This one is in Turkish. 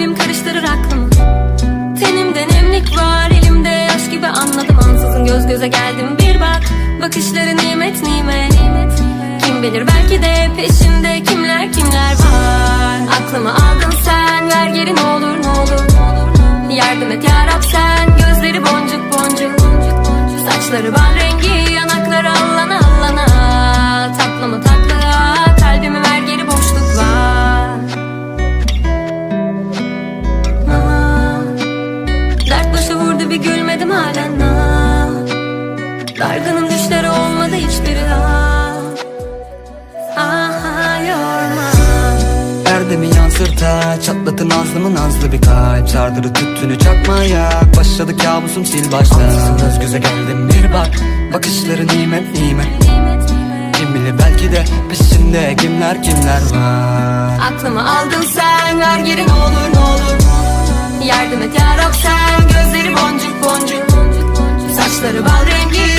kalbim karıştırır aklımı. Tenimde nemlik var elimde yaş gibi anladım. Ansızın göz göze geldim. Bir bak Bakışları nimet nimet Kim bilir belki de peşinde kimler kimler var. Aklımı aldın sen ver geri ne olur ne olur Yardım et yarab sen gözleri boncuk boncuk. Saçları bal gülmedim halen Aa, Dargınım düşleri olmadı hiçbiri daha. Aha yorma. Erdemi yansırta Çatlatı nazlı mı nazlı bir kalp. Sardırı tüttünü çakmaya Başladı kabusum sil baştan. Göz göze geldim bir bak Bakışları nimet nimet. Kim bilir belki de peşinde kimler kimler var. Aklımı aldın sen ver geri ne olur ne olur out and you